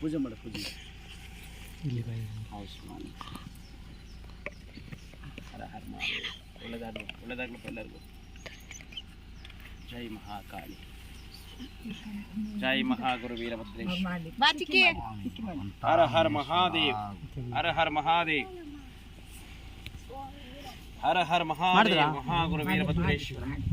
ಪೂಜೆ ಮಾಡು ಪೂಜೆ ಇಲ್ಲಿ ಬಾಯಿ ಆಯುಷ್ಮಾನ್ ಹರ ಹರ ಮಹಾದೇವ ಒಳ್ಳೆದಾಗಲು ಒಳ್ಳೆದಾಗಲು ಎಲ್ಲರಿಗೂ ಜೈ ಮಹಾಕಾಳಿ ಜೈ ಮಹಾಗುರು ವೀರಭದ್ರೇಶ್ವರ ಬಾಚಿಕೆ ಹರ ಹರ ಮಹಾದೇವ್ ಹರ ಹರ ಮಹಾದೇವ್ ಹರ ಹರ ಮಹಾದೇವ್ ಮಹಾಗುರು ವೀರಭದ್ರೇಶ್ವರ ಇರ್ಲಿ ತಾಯಿ. ನಾನ್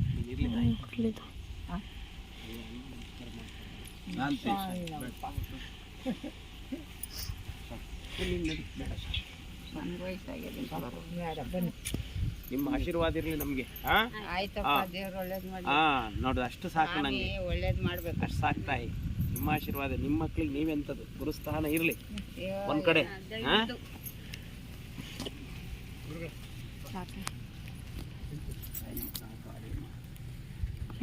ನಿಮ್ಮ ಆಶೀರ್ವಾದ ಇರಲಿ ನಮಗೆ. ಹಾ ಆಯ್ತಪ್ಪ ಹಾ. ದೇವ್ರು ಒಳ್ಳೇದ್ ಹಾ ನೋಡ್ರಿ ಅಷ್ಟು ಸಾಕು ನಂಗೆ. ಒಳ್ಳೇದ್ ಮಾಡ್ಬೇಕು. ಅಷ್ಟು ಸಾಕು ತಾಯಿ. ನಿಮ್ಮ ಆಶೀರ್ವಾದ ನಿಮ್ಮ ಮಕ್ಳಿಗೆ ನೀವೆಂಥದ್ದು? ಗುರುಸ್ಥಾನ ಇರಲಿ. ಒಂದು ಕಡೆ. ಹಾ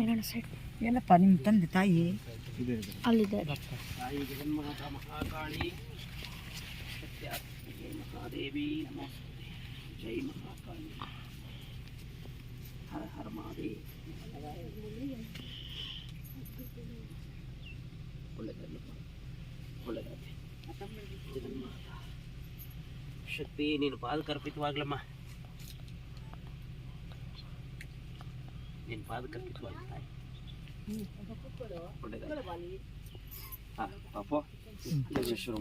ದಯವಿಟ್ಟು. ಏನಪ್ಪ ನಿಮ್ಮ ತಂದೆ ತಾಯಿ? ತಾಯಿ ಜಗನ್ಮಾತ ಮಹಾಕಾಳಿ ಮಹಾದೇವಿ ನಮೋಸ್ತುತೆ ಜೈ ಮಹಾಕಾಳಿ ಹರ ಹರ ಮಹಾದೇವ್ ಶಕ್ತಿ ನೀನು ಪಾದಕರ್ಪಿತವಾಗ್ಲಮ್ಮ ನೀನು ಪಾದಕರ್ಪಿತವಾಗ್ಲಿ ತಾಯಿ ಒಳ್ಳೆದಾಗಲಿ ಹಾಂ ಪಾಪ. ಶುರು